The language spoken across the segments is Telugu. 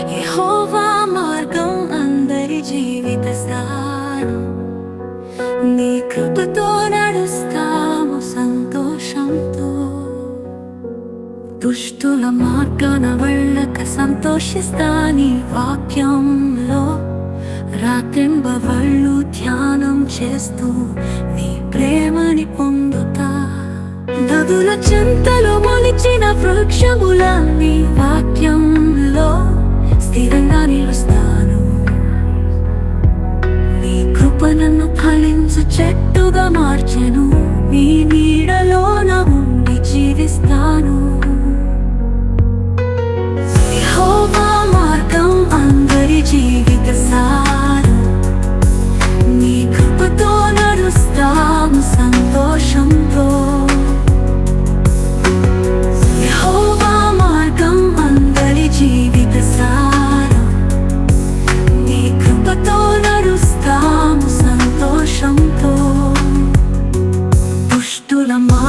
యెహోవా మార్గం అందరి జీవిత సారం నీ కృపతో నడుస్తాము సంతోషంతో. దుష్టుల మార్గాన వెళ్ళక సంతోషిస్తా నీ వాక్యంలో. రాత్రింబవళ్ళు ధ్యానం చేస్తూ నీ ప్రేమని పొందుతా. నదుల చింతలు మొలిచిన వృక్షముల నీ వాక్యం నన్ను ఫలించు చెట్టుగా మార్చెను. నీ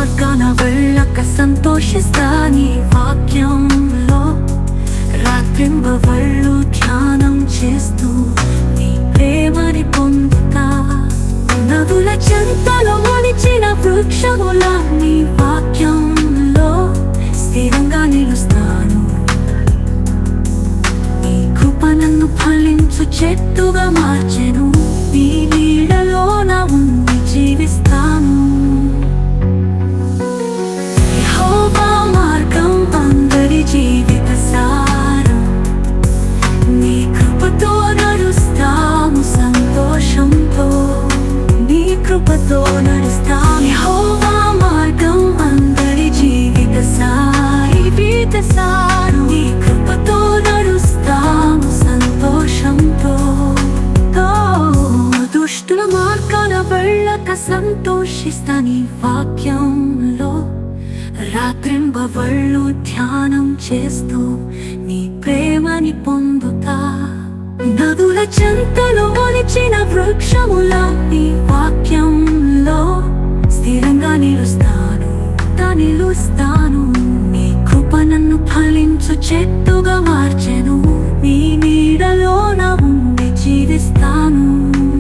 మార్గాన వెళ్ళక సంతోషిస్తా నీ వాక్యంలో. రాత్రింబవళ్ళు ధ్యానం చేస్తూ నీ ప్రేమని పొందుతా. నదుల చెంతలో మొలిచిన వృక్షముల నీ వాక్యంలో స్థిరంగా నిలుస్తాను. నీ కృప నన్ను ఫలించు చెట్టుగా మార్చెను. మార్గాన వెళ్ళక సంతోషిస్తా నీ వాక్యంలో రాత్రింబవళ్ళు ధ్యానం చేస్తూ నీ ప్రేమని పొందుతా నదుల చెంతలో మొలిచిన వృక్షముల నీ వాక్యంలో స్థిరంగా నిలుస్తాను తా నిలుస్తాను నీ కృప నన్ను ఫలించు చెట్టు